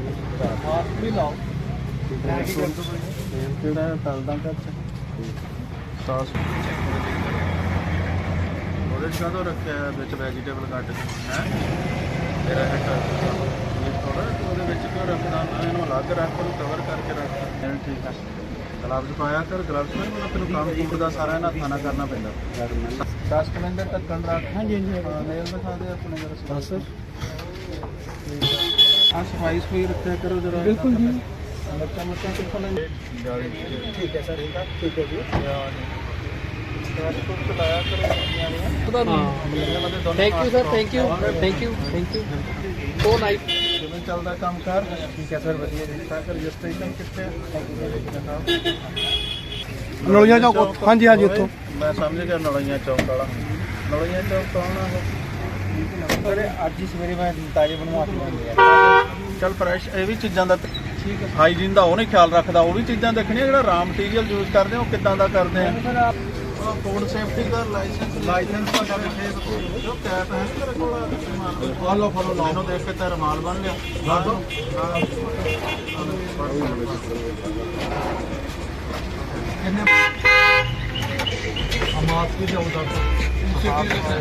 Mask ਵੀ ਲਾਓ ਕਿਹੜਾ ਤਲਦਾ ਕਰ ਸਾਸ ਉਹਦੇ ਚ ਕਾਹਦੋਂ ਰੱਖਿਆ ਹੈ ਵਿੱਚ ਵੈਜੀਟੇਬਲ ਕੱਟ ਕੇ ਹੈ ਤੇਰਾ ਹੈ ਇਹ ਥੋੜਾ ਉਹਦੇ ਵਿੱਚ ਕਿਉਂ ਰੱਖਦਾ ਮੈਂ ਇਹਨੂੰ ਅਲੱਗ ਰੱਖ ਉਹਨੂੰ ਕਵਰ ਕਰਕੇ ਰੱਖ ਐਂ ਠੀਕ ਹੈ ਗਲਵਜ਼ ਪਾਇਆ ਕਰ ਗਲਵਜ਼ ਨਾਲ ਮੈਨੂੰ ਤੈਨੂੰ ਕੰਮ ਕੁੰਮ ਦਾ ਸਾਰਾ ਇਹਨਾਂ ਹੱਥਾਂ ਨਾਲ ਕਰਨਾ ਪੈਂਦਾ ਦਸ ਕਲੰਦਰ ਢੱਕਣ ਰੱਖ ਹਾਂਜੀ ਹਾਂਜੀ ਨੇਲ ਦਿਖਾ ਦੇ ਆਪਣੇ ਜਰਾ। ਸਰ ਆ ਸਫ਼ਾਈ ਸਫ਼ਾਈ ਰੱਖਿਆ ਕਰੋ ਜਰਾ। ਬਿਲਕੁਲ ਜੀ। ਬੱਚਾ ਬੱਚਾ ਕਿੱਥੋਂ ਲੈ ਠੀਕ ਹੈ ਸਰ ਠੀਕ ਹੈ ਜੀ। Thank you sir thank you thank you thank you so nice ਜਿਵੇਂ ਚੱਲਦਾ ਕੰਮ ਕਰ। ਠੀਕ ਹੈ ਸਰ ਵਧੀਆ ਜੀ। ਤਾਂ ਕਰ ਰਜਿਸਟ੍ਰੇਸ਼ਨ ਕਿੱਥੇ ਹੈ ਨਲੀਆਂ ਚੌਕ ਹਾਂਜੀ ਹਾਂਜੀ ਉੱਥੋਂ। ਮੈਂ ਸਮਝ ਗਿਆ ਨਲੀਆਂ ਚੌਕ ਵਾਲਾ। ਨਲੀਆਂ ਚੌਕ ਕੌਣ ਆ ਸਰ ਅੱਜ ਹੀ ਸਵੇਰੇ ਮੈਂ ਤਾਜ਼ੇ ਬਣਵਾ ਕੇ ਲਿਆਂਦੇ ਆ। ਚੱਲ ਫਰੈਸ਼ ਇਹ ਵੀ ਚੀਜ਼ਾਂ ਦਾ ਠੀਕ ਹੈ ਹਾਈਜੀਨ ਦਾ ਉਹ ਨਹੀਂ ਖਿਆਲ ਰੱਖਦਾ ਉਹ ਵੀ ਚੀਜ਼ਾਂ ਦੇਖਣੀਆਂ ਜਿਹੜਾ ਰਾ ਮਟੀਰੀਅਲ ਯੂਜ਼ ਕਰਦੇ ਆ ਉਹ ਕਿੱਦਾਂ ਦਾ ਕਰਦੇ ਆ ਫੂਡ ਸੇਫਟੀ ਦਾ ਲਾਇਸੈਂਸ ਲਾਇਸੈਂਸ ਦਾ ਫੇਰ ਜੋ ਕੈਪ ਹੈ ਤੇਰੇ ਕੋਲ ਫੋਲੋ ਫੋਲੋ ਲਾ ਇਹਨੂੰ ਦੇਖ ਕੇ ਤੇ ਰਮਾਲ ਬਣ ਲਿਆ ਲਾ ਦੋ ਮਾਸਕ ਵੀ ਜਾਉਂਦਾ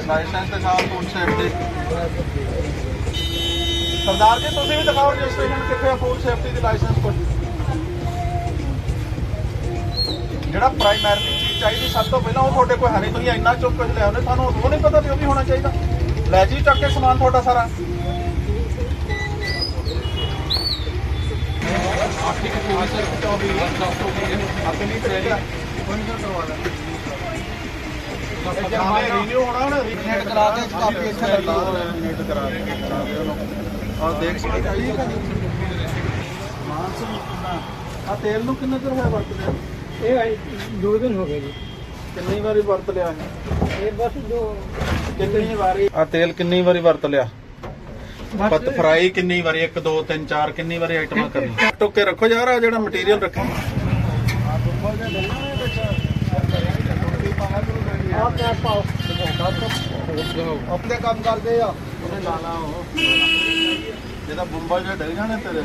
ਲਾਇਸੈਂਸ ਸਾਹ ਫੂਡ ਸੇਫਟੀ ਸਰਦਾਰ ਜੀ ਤੁਸੀਂ ਵੀ ਦਿਖਾਓ ਰਜਿਸਟ੍ਰੇਸ਼ਨ ਕਿੱਥੇ ਆ ਫੂਡ ਸੇਫਟੀ ਦੀ ਲਾਇਸੈਂਸ ਕੋਲ। ਜਿਹੜਾ ਪ੍ਰਾਇਮਰੀ ਚੀਜ਼ ਚਾਹੀਦੀ ਸਭ ਤੋਂ ਪਹਿਲਾਂ ਉਹ ਤੁਹਾਡੇ ਕੋਲ ਹੈ ਨਹੀਂ। ਤੁਸੀਂ ਇੰਨਾ ਚੁੱਕ ਕੁਝ ਲੈ ਆਉਂਦੇ ਤੁਹਾਨੂੰ ਉਹ ਨਹੀਂ ਪਤਾ ਵੀ ਉਹ ਵੀ ਹੋਣਾ ਚਾਹੀਦਾ। ਲੈ ਜੀ ਚੱਕ ਕੇ ਸਮਾਨ ਤੁਹਾਡਾ ਸਾਰਾ। ਆਪਣੀ ਤਰ੍ਹਾਂ ਕੋਈ ਨਾ ਕਰਵਾ ਲੈ ਰੀਨਿਊ ਹੋਣਾ ਹੁਣ ਰੀਨੇਟ ਕਰਾ ਕੇ ਕਾਪੀ ਇੱਥੇ ਲੱਗੀ ਰੀਨੇਟ ਕਰਾ ਦੇ। ਦੇ ਆ ਦੇਖ ਸੀ ਚਾਹੀਦੀ ਮਾਨਸ ਆ ਤੇਲ ਨੂੰ ਕਿੰਨਾ ਚਿਰ ਹੋਇਆ ਵਰਤਦੇ ਇਹ ਦੋ ਦਿਨ ਹੋ ਗਏ ਜੀ। ਕਿੰਨੀ ਵਾਰੀ ਵਰਤ ਲਿਆ ਇਹ ਬਸ ਜੋ ਕਿੰਨੀ ਵਾਰੀ। ਆ ਤੇਲ ਕਿੰਨੀ ਵਾਰੀ ਵਰਤ ਲਿਆ? ਪਤ ਫਰਾਈ ਕਿੰਨੀ ਵਾਰੀ? 1 2 3 4 ਕਿੰਨੀ ਵਾਰੀ ਆਈਟਮਾਂ ਕਰਨੀ ਟੋਕੇ ਰੱਖੋ ਯਾਰ ਆ ਜਿਹੜਾ ਮਟੀਰੀਅਲ ਰੱਖੋ ਆਪ ਕਿਆ ਪਾਓ। ਆਪਣੇ ਕੰਮ ਕਰਦੇ ਆ। ਉਹਨੇ ਲਾਣਾ ਉਹ? ਜਿਹਦਾ ਬੰਬਾ ਜਿਹਾ ਡਲ ਜਾਣੇ ਤੇਰੇ।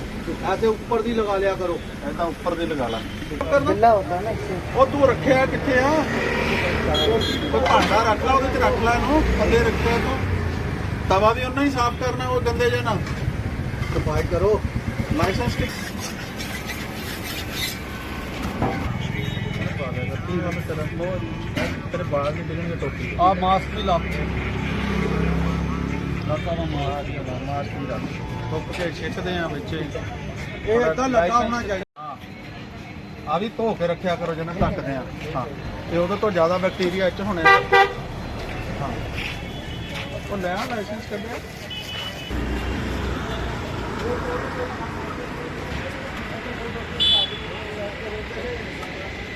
ਐਸੇ ਉੱਪਰ ਦੀ ਲਗਾ ਲਿਆ ਕਰੋ। ਐ ਤਾਂ ਉੱਪਰ ਦੀ ਲਗਾ ਲਾ। ਬਿੱਲਾ ਹੁੰਦਾ ਨਾ ਇਸੇ ਉਹ ਤੂੰ ਰੱਖਿਆ ਕਿੱਥੇ ਆ? ਉਹ ਭਾਂਡਾ ਰੱਖ ਲਾ ਉਹਦੇ ਚ ਰੱਖ ਲੈ ਇਹਨੂੰ ਥੱਲੇ ਰੱਖਿਆ ਤੂੰ। ਤਵਾ ਵੀ ਉਹਨਾਂ ਹੀ ਸਾਫ਼ ਕਰਨਾ ਉਹ ਗੰਦੇ ਜੇ ਨਾ। ਸਫ਼ਾਈ ਕਰੋ। ਲਾਇਸੈਂਸ ਕਿ ਤੇਰੇ ਬਾਹਰ ਨਹੀਂ ਡਿੱਗਣਗੇ ਟੋਪੀ ਆ ਮਾਸਕ ਵੀ ਲਾ। ਲੱਗਾ ਵਾ ਮਾਰ ਮਾਸਕ ਵੀ ਰੱਖ ਟੁੱਪ ਕੇ ਛਿੱਟਦੇ ਆ ਵਿੱਚ। ਇਹ ਏਦਾਂ ਲੱਗਾ ਹੋਣਾ ਚਾਹੀਦਾ। ਆ ਵੀ ਧੋ ਕੇ ਰੱਖਿਆ ਕਰੋ ਜਿਹਨਾਂ ਢੱਕਦੇ ਆ। ਹਾਂ। ਤੇ ਉਹਦੇ ਤੋਂ ਜ਼ਿਆਦਾ ਬੈਕਟੀਰੀਆ ਇੱਚ ਹੋਣੇ ਹਾਂ। ਉਹ ਲੈ ਆ ਲਾਇਸੈਂਸ ਕੱਢਿਆ।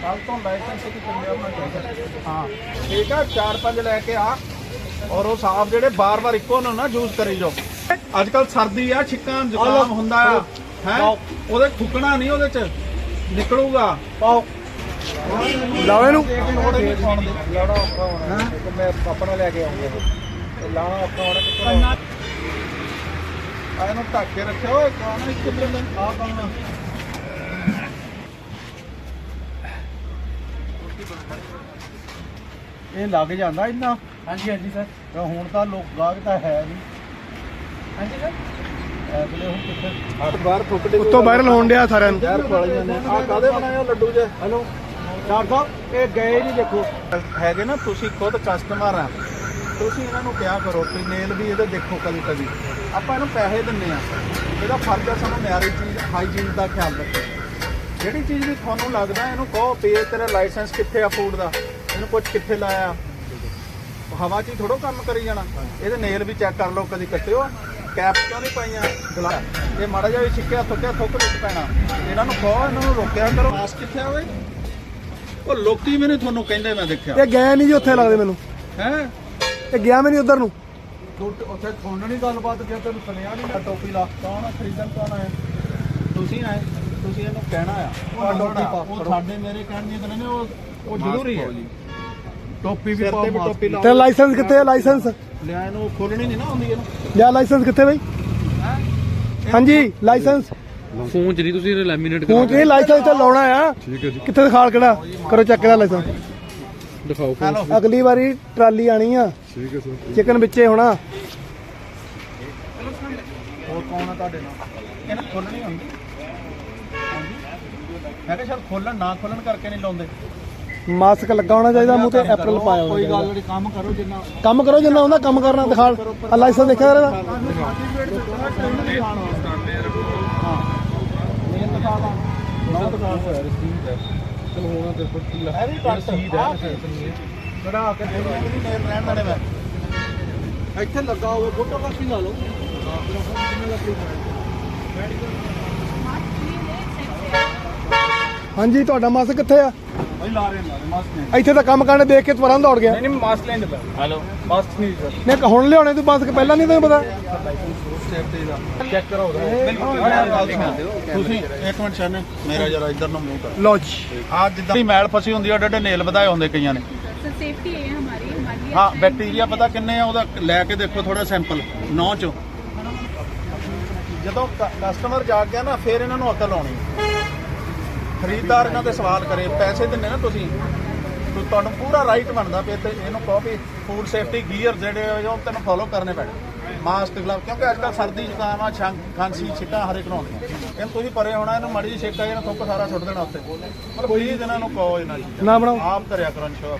ਕੱਲ ਤੋਂ ਲਾਇਸੈਂਸ ਕਿ ਚੱਲਿਆ ਆਪਣਾ ਹਾਂ। ਠੀਕ ਆ ਚਾਰ ਪੰਜ ਲੈ ਕੇ ਆ। ਔਰ ਉਹ ਸਾਫ਼ ਜਿਹੜੇ ਬਾਰ-ਬਾਰ ਇੱਕੋ ਨੂੰ ਨਾ ਯੂਜ਼ ਕਰੀ ਜਾਓ। ਅੱਜ ਕੱਲ ਸਰਦੀ ਆ ਛਿੱਕਾਂ ਜ਼ੁਕਾਮ ਹੁੰਦਾ ਆ। ਹੈ? ਉਹਦੇ ਥੁੱਕਣਾ ਨਹੀਂ ਉਹਦੇ ਚ ਨਿਕਲੂਗਾ। ਪਾਓ ਲਾਓ ਇਹਨੂੰ। ਲਾਣਾ ਔਖਾ ਹੋਣਾ। ਮੈਂ ਆਪਣਾ ਲੈ ਕੇ ਆਉਂਗਾ ਲਾਣਾ ਔਖਾ ਹੋਣਾ ਕਿੱਥੇ ਆ ਇਹਨੂੰ ਢੱਕ ਕੇ ਰੱਖਿਆ। ਓਏ ਕੌਣ ਇੱਕ ਬੰਦਾ ਆ ਕੌਣ ਇਹ ਲੱਗ ਜਾਂਦਾ ਇੰਨਾ। ਹਾਂਜੀ ਹਾਂਜੀ ਸਰ। ਤੇ ਹੁਣ ਤਾਂ ਲੋਕ ਗਾਹਕ ਤਾਂ ਹੈ ਨਹੀਂ। ਹਾਂਜੀ ਸਰ। ਹੁਣ ਕਿੱਥੇ? ਉੱਤੋਂ ਵਾਇਰਲ ਹੋਣ ਡਿਆ ਸਾਰਿਆਂ ਨੂੰ। ਆ ਕਾਦੇ ਬਣਾਏ ਆ ਲੱਡੂ ਜੇ? ਹਲੋ। ਡਾਕਟਰ ਸਾਹਿਬ ਇਹ ਗਏ ਨਹੀਂ ਦੇਖੋ। ਹੈਗੇ ਨਾ ਤੁਸੀਂ ਖੁਦ ਕਸਟਮਰ ਆ। ਤੁਸੀਂ ਇਹਨਾਂ ਨੂੰ ਕਿਹਾ ਕਰੋ ਕਿ ਨੇਲ ਵੀ ਇਹਦੇ ਦੇਖੋ ਕਦੀ ਕਦੀ। ਆਪਾਂ ਇਹਨੂੰ ਪੈਸੇ ਦਿੰਨੇ ਆ। ਇਹਦਾ ਫਰਜ਼ ਆ ਸਾਨੂੰ ਮਿਆਰੀ ਚੀਜ਼ ਹਾਈਜੀਨ ਦਾ ਖਿਆਲ ਰੱਖੋ ਜਿਹੜੀ ਚੀਜ਼ ਵੀ ਤੁਹਾਨੂੰ ਲੱਗਦਾ ਇਹਨੂੰ ਕਹੋ ਪੇ ਤੇਰਾ ਲਾਇਸੈਂਸ ਕਿੱਥੇ ਆ ਫੂਡ ਦਾ? ਇਹਨੂੰ ਕੁਝ ਕਿੱਥੇ ਲਾਇਆ? ਹਵਾ 'ਚ ਹੀ ਥੋੜੋ ਕੰਮ ਕਰੀ ਜਾਣਾ। ਇਹਦੇ ਨੇਲ ਵੀ ਚੈੱਕ ਕਰ ਲਓ ਕਦੀ ਕੱਟਿਓ। ਕੈਪ ਕਿਉਂ ਨਹੀਂ ਪਾਈਆਂ? ਗਲਾ ਇਹ ਮਾੜਾ ਜਿਹਾ ਵੀ ਛਿੱਕਿਆ ਥੁੱਕਿਆ ਥੁੱਕ ਵਿੱਚ ਪੈਣਾ। ਇਹਨਾਂ ਨੂੰ ਕਹੋ ਇਹਨਾਂ ਨੂੰ ਰੋਕਿਆ ਕਰੋ। ਮਾਸਕ ਕਿੱਥੇ ਆ ਓਏ? ਉਹ ਲੋਕੀ ਮੈਨੂੰ ਤੁਹਾਨੂੰ ਕਹਿੰਦੇ ਮੈਂ ਦੇਖਿਆ। ਇਹ ਗਿਆ ਨਹੀਂ ਜੀ ਉੱਥੇ ਲੱਗਦੇ ਮੈਨੂੰ। ਹੈ? ਇਹ ਗਿਆ ਮੈਂ ਨਹੀਂ ਉਧਰ ਨੂੰ। ਉੱਥੇ ਤੁਹਾਨੂੰ ਨਹੀਂ ਗੱਲਬਾਤ ਕਿਹਾ ਤੈਨੂੰ ਸੁਣਿਆ ਨਹੀਂ ਟੋਪੀ ਲਾ। ਕੌਣ ਆ ਖਰੀਦਣ ਕੌਣ ਆਇਆ? ਤੁਸੀਂ ਆਏ ਤੁਸੀਂ ਇਹਨੂੰ ਕਹਿਣਾ ਆ। ਉਹ। ਸਾਡੇ ਮੇਰੇ ਕਹਿਣ ਦੀਆਂ ਗੱਲਾਂ ਨੇ ਉਹ ਉਹ ਜ਼ਰੂਰੀ ਹੈ ਟੋਪੀ ਤੇ ਵੀ ਟੋਪੀ ਤੇ ਲਾਓ। ਲਾਇਸੈਂਸ ਕਿੱਥੇ ਹੈ? ਲਾਇਸੈਂਸ? ਲਿਆ ਇਹਨੂੰ ਖੋਲਣੀ ਨਹੀਂ ਨਾ ਆਉਂਦੀ ਇਹਨੂੰ। ਲਿਆ ਲਾਇਸੈਂਸ ਕਿੱਥੇ ਬਈ? ਹਾਂਜੀ ਲਾਇਸੈਂਸ। ਫੋਨ ਚ ਨਹੀਂ ਤੁਸੀਂ ਲੈਮੀਨੇਟ ਫੋਨ 'ਚ ਇਹ ਲਾਇਸੈਂਸ ਤੇ ਲਾਉਣਾ ਆ। ਠੀਕ ਹੈ ਜੀ। ਕਿੱਥੇ ਦਿਖਾਲ ਕਿਹੜਾ? ਕਰੋ ਚੈੱਕ ਇਹਦਾ ਲਾਇਸੈਂਸ। ਦਿਖਾਓ ਅਗਲੀ ਵਾਰੀ ਟਰਾਲੀ ਆਣੀ ਆ। ਠੀਕ ਹੈ ਸਰ। ਚਿਕਨ ਵਿੱਚੇ ਹੋਣਾ। ਹੋਰ ਕੌਣ ਆ ਤੁਹਾਡੇ ਨਾਲ? ਇਹਨਾਂ ਖੋਲਣੀ ਹੁੰਦੀ। ਹਾਂਜੀ। ਮੈਂ ਕਿਹਾ ਸ਼ਾਇਦ ਖੋਲਣ ਨਾ ਖੋਲਣ ਕਰਕੇ ਨਹੀਂ ਲਾਉਂਦੇ। ਮਾਸਕ ਲੱਗਾ ਹੋਣਾ ਚਾਹੀਦਾ ਮੂੰਹ ਤੇ ਐਪਰਲ ਪਾਇਆ ਹੋਣਾ ਕੋਈ ਗੱਲ ਨਹੀਂ ਕੰਮ ਕਰੋ ਜਿੰਨਾ ਕੰਮ ਕਰੋ ਜਿੰਨਾ ਹੁੰਦਾ ਕੰਮ ਕਰਨਾ ਦਿਖਾਲ ਆ ਲਾਇਸੈਂਸ ਦੇਖਿਆ ਇਹਦਾ ਮੇਨ ਦਿਖਾ ਦਾਂ ਨੌ ਦਿਖਾ ਹੋਇਆ ਰਸੀਦ ਹੈ। ਚਲੋ ਹੋਣਾ ਤੇ ਫਿਰ ਕੀ ਇਹ ਵੀ ਕੱਟ ਕਢਾ ਕੇ ਦੇ ਦੇ ਨਹੀਂ ਨੇਮ ਰਹਿਣ ਦੇਣੇ ਮੈਂ ਇੱਥੇ ਲੱਗਾ ਹੋਵੇ ਫੋਟੋ ਕਾਪੀ ਲਾ ਲਓ। ਹਾਂਜੀ ਤੁਹਾਡਾ ਮਾਸਕ ਕਿੱਥੇ ਆ? ਇੱਥੇ ਤਾਂ ਕੰਮ ਕਰਨੇ ਦੇਖ ਕੇ ਤੁਰੰਤ ਦੌੜ ਗਿਆ। ਨਹੀਂ ਮਾਸਕ ਲੈਣ ਦਾ ਹੈਲੋ। ਮਾਸਕ ਨਹੀਂ ਸਰ। ਨਹੀਂ ਹੁਣ ਲਿਆਉਣੇ ਤੂੰ ਮਾਸਕ ਪਹਿਲਾਂ ਨਹੀਂ ਤੈਨੂੰ ਪਤਾ? ਚੈੱਕ ਕਰੋ ਤੁਸੀਂ ਇੱਕ ਮਿੰਟ ਸ਼ਰਨ ਮੇਰਾ ਜਰਾ ਇੱਧਰ ਨੂੰ ਮੂੰਹ ਕਰ ਲੋ ਜੀ। ਆ ਜਿੱਦਾਂ ਮੈਲ ਫਸੀ ਹੁੰਦੀ ਆ ਡੱਡੇ ਨੇਲ ਵਧਾਏ ਹੁੰਦੇ ਕਈਆਂ ਨੇ। ਸੇਫਟੀ ਹੈ ਹਮਾਰੀ ਹਮਾਰੀ ਹਾਂ ਬੈਕਟੀਰੀਆ ਪਤਾ ਕਿੰਨੇ ਆ ਉਹਦਾ ਲੈ ਕੇ ਦੇਖੋ ਥੋੜਾ ਸੈਂਪਲ ਨੌ ਚੋਂ। ਜਦੋਂ ਕਸਟਮਰ ਜਾਗ ਨਾ ਫਿਰ ਇਹਨਾਂ ਨੂੰ ਅਕਲ ਆਉਣੀ ਖਰੀਦਦਾਰ ਇਹਨਾਂ ਦੇ ਸਵਾਲ ਕਰੇ ਪੈਸੇ ਦਿੰਨੇ ਨਾ ਤੁਸੀਂ। ਤੋ ਤੁਹਾਨੂੰ ਪੂਰਾ ਰਾਈਟ ਬਣਦਾ ਪਏ ਤੇ ਇਹਨੂੰ ਕਹੋ ਵੀ ਫੂਡ ਸੇਫਟੀ ਗੀਅਰ ਜਿਹੜੇ ਉਹ ਤੈਨੂੰ ਫੋਲੋ ਕਰਨੇ ਪੈਣੇ। ਮਾਸਕ ਗਲਵ ਕਿਉਂਕਿ ਅੱਜ ਕੱਲ੍ਹ ਸਰਦੀ ਜ਼ੁਕਾਮ ਆ ਖਾਂਸੀ ਛਿੱਟਾਂ ਹਰੇ ਕਰਾਉਂਦੀਆਂ ਇਹਨੂੰ ਤੁਸੀਂ ਪਰੇ ਹੋਣਾ ਇਹਨੂੰ ਮੜੀ ਛਿੱਕਾ ਇਹਨਾਂ ਥੁੱਕ ਸਾਰਾ ਸੁੱਟ ਦੇਣਾ ਉੱਤੇ ਮਤਲਬ ਪਲੀਜ਼ ਇਹਨਾਂ ਨੂੰ ਕਹੋ ਇਹਨਾਂ ਨਾ ਬਣਾਓ। ਆਪ ਕਰਿਆ ਕਰਨ ਸ਼ੋ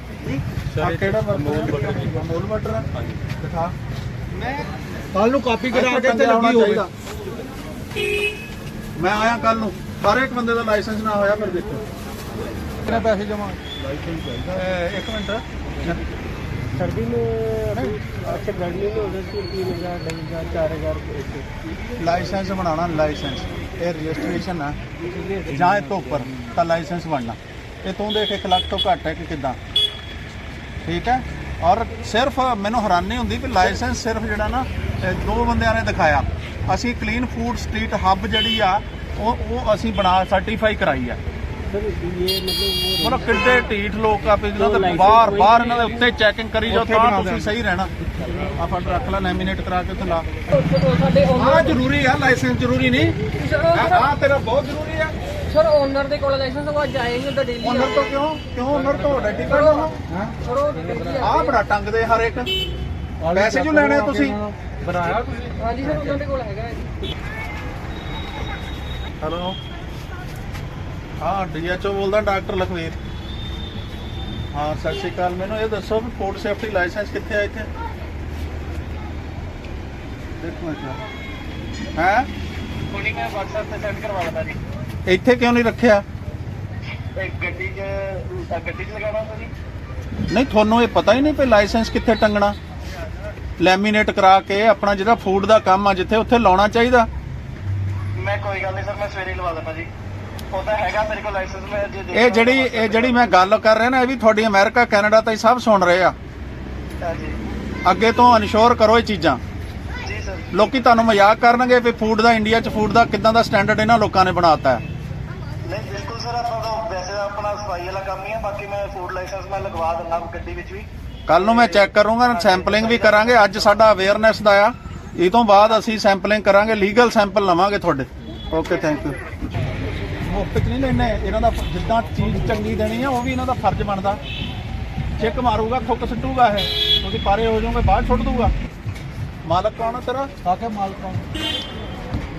ਆ ਕਿਹੜਾ ਅਮੂਲ ਬਟਰ ਅਮੂਲ ਬਟਰ ਆ? ਦਿਖਾ। ਮੈਂ ਕੱਲ ਨੂੰ ਕਾਪੀ ਕਰਾ ਕੇ ਇੱਥੇ ਲੱਗੀ ਹੋਵੇ। ਮੈਂ ਆਇਆ ਕੱਲ ਨੂੰ। ਹਰ ਇੱਕ ਬੰਦੇ ਦਾ ਲਾਇਸੈਂਸ ਨਾ ਹੋਇਆ ਫਿਰ ਦੇਖੋ। ਕਿੰਨੇ ਪੈਸੇ ਜਮਾ? ਲਾਇਸੈਂਸ ਚਾਹੀਦਾ ਇੱਕ ਮਿੰਟ। ਸਰਦੀ ਨੂੰ ਅੱਛਾ ਗਰਮੀ ਨੂੰ ਉਹਦੇ ਚ 3000 2000 4000 ਲਾਇਸੈਂਸ ਬਣਾਉਣਾ ਲਾਇਸੈਂਸ। ਇਹ ਰਜਿਸਟ੍ਰੇਸ਼ਨ ਆ। ਜਾਂ ਇਹ ਤੋਂ ਉੱਪਰ ਤਾਂ ਲਾਇਸੈਂਸ ਬਣਨਾ। ਇਹ ਤੂੰ ਦੇਖ 1 ਲੱਖ ਤੋਂ ਘੱਟ ਹੈ ਕਿ ਕਿੱਦਾਂ। ਠੀਕ ਹੈ? ਔਰ ਸਿਰਫ ਮੈਨੂੰ ਹੈਰਾਨੀ ਹੁੰਦੀ ਕਿ ਲਾਇਸੈਂਸ ਸਿਰਫ ਜਿਹੜਾ ਨਾ ਦੋ ਬੰਦਿਆਂ ਨੇ ਦਿਖਾਇਆ। ਅਸੀਂ ਕਲੀਨ ਫੂਡ ਸਟਰੀਟ ਹੱਬ ਜਿਹੜੀ ਆ ਉਹ ਉਹ ਅਸੀਂ ਬਣਾ ਸਰਟੀਫਾਈ ਕਰਾਈ ਆ। ਮਤਲਬ ਕਿੱਡੇ ਢੀਠ ਲੋਕ ਆ ਪਿਛਲਾ ਤੇ ਬਾਹਰ ਬਾਹਰ ਇਹਨਾਂ ਦੇ ਉੱਤੇ ਚੈਕਿੰਗ ਕਰੀ ਜਾਓ ਤਾਂ ਤੁਸੀਂ ਸਹੀ ਰਹਿਣਾ। ਆਪਾਂ ਰੱਖ ਲਾ ਲੈਮੀਨੇਟ ਕਰਾ ਕੇ ਉੱਥੇ ਲਾ। ਆ ਜ਼ਰੂਰੀ ਆ ਲਾਇਸੈਂਸ ਜ਼ਰੂਰੀ ਨਹੀਂ। ਆ ਤੇਰਾ ਬਹੁਤ ਜ਼ਰੂਰੀ ਆ। ਸਰ ਓਨਰ ਦੇ ਕੋਲ ਲਾਇਸੈਂਸ ਉਹ ਜਾਏਗੇ ਉਹਦਾ ਡੇਲੀ ਓਨਰ ਤੋਂ ਕਿਉਂ? ਕਿਉਂ ਓਨਰ ਤੋਂ? ਤੁਹਾਡਾ ਟਿਕਟ ਉਹ ਸਰ ਉਹ ਆ ਬੜਾ ਟੰਗਦੇ ਹਰ ਇੱਕ। ਪੈਸੇ ਜੋ ਲੈਣੇ ਤੁਸੀਂ? ਬਣਾਇਆ ਤੁਸੀਂ? ਹਾਂਜੀ ਸਰ ਉਹਨਾਂ ਦੇ ਕੋਲ ਹੈਗਾ ਹੈਲੋ। ਹਾਂ ਡੀਐਚਓ ਬੋਲਦਾ ਡਾਕਟਰ ਲਖਵੀਰ। ਹਾਂ ਸਤਿ ਸ਼੍ਰੀ ਅਕਾਲ। ਮੈਨੂੰ ਇਹ ਦੱਸੋ ਵੀ ਫੂਡ ਸੇਫਟੀ ਲਾਇਸੈਂਸ ਕਿੱਥੇ ਆ ਇੱਥੇ? ਦੇਖੋ ਇੱਥੇ। ਹੈ? ਕੋਣੀ ਮੈਂ WhatsApp ਤੇ ਸੈਂਡ ਕਰਵਾ ਦਿੰਦਾ ਜੀ। ਇੱਥੇ ਕਿਉਂ ਨਹੀਂ ਰੱਖਿਆ? ਗੱਡੀ 'ਚ ਗੱਡੀ 'ਚ ਲਗਾਉਣਾ ਜੀ। ਨਹੀਂ ਤੁਹਾਨੂੰ ਇਹ ਪਤਾ ਹੀ ਨਹੀਂ ਪਈ ਲਾਇਸੈਂਸ ਕਿੱਥੇ ਟੰਗਣਾ। ਲੈਮੀਨੇਟ ਕਰਾ ਕੇ ਆਪਣਾ ਜਿਹੜਾ ਫੂਡ ਦਾ ਕੰਮ ਆ ਜਿੱਥੇ ਉੱਥੇ ਲਾਉਣਾ ਚਾਹੀਦਾ। ਮੈਂ ਕੋਈ ਗੱਲ ਨਹੀਂ ਸਰ ਮੈਂ ਸਵੇਰੇ ਲਵਾ ਦਿੰਦਾ ਜੀ। ਉਹਦਾ ਹੈਗਾ ਮੇਰੇ ਕੋਲ ਲਾਇਸੈਂਸ ਮੈਂ ਜੇ ਇਹ ਜਿਹੜੀ ਇਹ ਜਿਹੜੀ ਮੈਂ ਗੱਲ ਕਰ ਰਿਹਾ ਨਾ ਇਹ ਵੀ ਤੁਹਾਡੀ ਅਮਰੀਕਾ ਕੈਨੇਡਾ ਤਾਈਂ ਸਭ ਸੁਣ ਰਹੇ ਆ। ਜੀ ਅੱਗੇ ਤੋਂ ਇਨਸ਼ੋਰ ਕਰੋ ਇਹ ਚੀਜ਼ਾਂ। ਜੀ ਸਰ। ਲੋਕੀ ਤੁਹਾਨੂੰ ਮਜ਼ਾਕ ਕਰਨਗੇ ਵੀ ਫੂਡ ਦਾ ਇੰਡੀਆ 'ਚ ਫੂਡ ਦਾ ਕਿੱਦਾਂ ਦਾ ਸਟੈਂਡਰਡ ਇਹਨਾਂ ਲੋਕਾਂ ਨੇ ਬਣਾਤਾ ਹੈ। ਨਹੀਂ ਬਿਲਕੁਲ ਸਰ ਆਪਾਂ ਤਾਂ ਵੈਸੇ ਤਾਂ ਆਪਣਾ ਸਫ਼ਾਈ ਵਾਲਾ ਕੰਮ ਹੀ ਹੈ ਬਾਕੀ ਮੈਂ ਫੂਡ ਲਾਇਸੈਂਸ ਮੈਂ ਲਗਵਾ ਦਿੰਦਾ ਗੱਡੀ ਵਿੱਚ ਵੀ। ਕੱਲ ਨੂੰ ਮੈਂ ਚੈੱਕ ਕਰੂੰਗਾ ਸੈਂਪਲਿੰਗ ਵੀ ਕਰਾਂਗੇ ਅੱਜ ਸਾਡਾ ਅਵੇਅਰਨੈਸ ਦਾ ਆ। ਇਹ ਤੋਂ ਬਾਅਦ ਅਸੀਂ ਸੈਂਪਲਿੰਗ ਕਰਾਂਗੇ ਲੀਗਲ ਸੈਂਪਲ ਲਵਾਂਗੇ ਤੁਹਾਡੇ। ਓਕੇ ਥੈਂਕ ਯੂ ਮੁਫਤ ਨਹੀਂ ਲੈਣੇ ਇਹਨਾਂ ਦਾ ਜਿੱਦਾਂ ਚੀਜ਼ ਚੰਗੀ ਦੇਣੀ ਆ ਉਹ ਵੀ ਇਹਨਾਂ ਦਾ ਫਰਜ਼ ਬਣਦਾ। ਚੈੱਕ ਮਾਰੂਗਾ ਥੁੱਕ ਸੁੱਟੂਗਾ ਇਹ। ਤੁਸੀਂ ਪਾਰੇ ਹੋ ਜਾਓਗੇ ਬਾਹਰ ਸੁੱਟ ਦੂਗਾ ਮਾਲਕ ਕੌਣ ਆ ਤੇਰਾ? ਕਾਕੇ ਮਾਲ ਕੌਣ?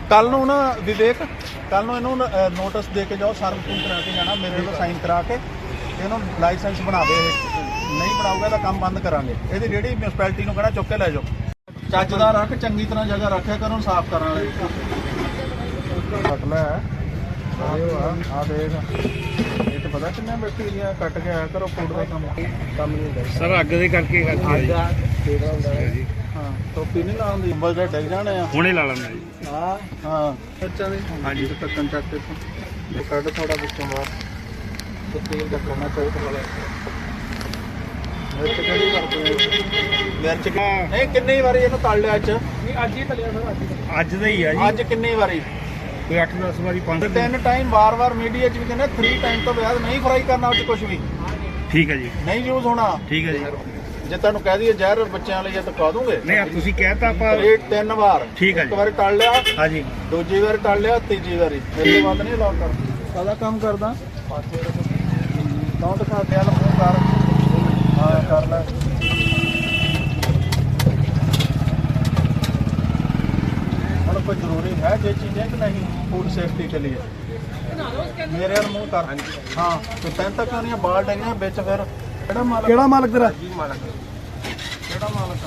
ਕੱਲ ਨੂੰ ਨਾ ਵਿਵੇਕ ਕੱਲ ਨੂੰ ਇਹਨੂੰ ਨੋਟਿਸ ਦੇ ਕੇ ਜਾਓ ਸਰਵਿਸਿੰਗ ਕਰਾ ਕੇ ਜਾਣਾ ਮੇਰੇ ਕੋਲ ਸਾਈਨ ਕਰਾ ਕੇ। ਇਹਨੂੰ ਲਾਇਸੈਂਸ ਬਣਾ ਦੇ ਇਹ। ਨਹੀਂ ਬਣਾਊਗਾ ਤਾਂ ਕੰਮ ਬੰਦ ਕਰਾਂਗੇ। ਇਹਦੀ ਜਿਹੜੀ ਮਿਊਨਿਸਪੈਲਿਟੀ ਨੂੰ ਕਹਿਣਾ ਚੁੱਕ ਕੇ ਲੈ ਜਾਓ। ਚੱਜ ਦਾ ਰੱਖ ਚੰਗੀ ਤਰ੍ਹਾਂ ਜਗ੍ਹਾ ਰੱਖਿਆ ਕਰੋ ਸਾਫ਼ ਕਰਨ ਵਾਲੀ। ਕੱਟ ਲੈ ਆ ਦੇਖ। ਇਹ ਤਾਂ ਪਤਾ ਕਿੰਨੇ ਬੈਕਟੀਰੀਆ ਕੱਟ ਕੇ ਆਇਆ ਕਰੋ ਫੂਡ ਦਾ ਕੰਮ। ਕੰਮ ਨਹੀਂ ਹੁੰਦਾ। ਸਰ ਅੱਗ ਦੇ ਕਰਕੇ ਕਰਕੇ ਹਾਂ। ਟੋਪੀ ਨਹੀਂ ਲਾਉਂਦੀ ਕੰਬਲ ਦੇ ਡਿੱਗ ਜਾਣੇ ਆ। ਹੁਣੇ ਲਾ ਲੈਣਾ ਜੀ। ਹਾਂ ਹਾਂ। ਬੱਚਾ ਦੇ ਹਾਂਜੀ। ਢੱਕਣ ਚੱਕ ਕੇ ਇਹ ਕੱਢ ਥੋੜਾ ਵਿੱਚੋਂ ਬਾਹਰ। ਤੇ ਤੇਲ ਦਾ ਕਰਨਾ ਚਾਹੀਦਾ। ਵਾਲਾ ਮਿਰਚ ਕਿਹੜੀ ਕਰਦੇ ਹੋ? ਮਿਰਚ ਕਿ- ਨਹੀਂ ਕਿੰਨੀ ਵਾਰੀ ਇਹਨੂੰ ਤਲ ਲਿਆ ਅੱਜ? ਨਹੀਂ ਅੱਜ ਹੀ ਤਲਿਆ ਸਰ ਅੱਜ ਹੀ ਅੱਜ ਦਾ ਹੀ ਆ ਅੱਜ ਕਿੰਨੀ ਵਾਰੀ? ਕੋਈ 8-10 ਵਾਰੀ 5 ਤਿੰਨ ਟਾਈਮ ਵਾਰ-ਵਾਰ ਮੀਡੀਆ 'ਚ ਵੀ ਕਹਿੰਦੇ 3 ਟਾਈਮ ਤੋਂ ਬਾਅਦ ਨਹੀਂ ਫਰਾਈ ਕਰਨਾ ਉਹ 'ਚ ਕੁਝ ਵੀ। ਠੀਕ ਹੈ ਜੀ। ਨਹੀਂ ਯੂਜ਼ ਹੋਣਾ। ਠੀਕ ਹੈ ਜੀ। ਜੇ ਤੁਹਾਨੂੰ ਕਹਿ ਦਈਏ ਜ਼ਹਿਰ ਬੱਚਿਆਂ ਲਈ ਇਹ ਤਾਂ ਕਾ ਦੂੰਗੇ। ਨਹੀਂ ਆ ਤੁਸੀਂ ਕਹਿਤਾ ਆਪਾਂ ਇਹ ਤਿੰਨ ਵਾਰ। ਠੀਕ ਹੈ ਇੱਕ ਜੀ। ਵਾਰੀ ਟਲ ਲਿਆ। ਹਾਂਜੀ। ਦੂਜੀ ਵਾਰ ਟਲ ਲਿਆ ਤੀਜੀ ਵਾਰੀ। ਇਸ ਤੋਂ ਬਾਅਦ ਨਹੀਂ ਅਲਾਉ ਕਰ ਕਾਹਦਾ ਕੰਮ ਕਰਦਾ। ਕੌਣ ਦਿਖਾ ਦਿਆ। ਲਮੂ ਕਰ ਲੈ ਹੁਣ ਕੋਈ ਜ਼ਰੂਰੀ ਹੈ ਜੇ ਚੀਜ਼ ਹੈ ਨਹੀਂ ਫੂਡ ਸੇਫਟੀ ਕੇ ਲਈ। ਮੇਰੇ ਨਾਲ ਮੂੰਹ ਕਰ। ਹਾਂ ਤੇ ਪੈਨ ਤੱਕ ਉਹਦੀਆਂ ਬਾਲ ਡੰਗੀਆਂ ਵਿੱਚ ਫਿਰ ਕਿਹੜਾ ਮਾਲਕ ਕਿਹੜਾ ਮਾਲਕ ਤੇਰਾ? ਜੀ ਮਾਲਕ। ਕਿਹੜਾ ਮਾਲਕ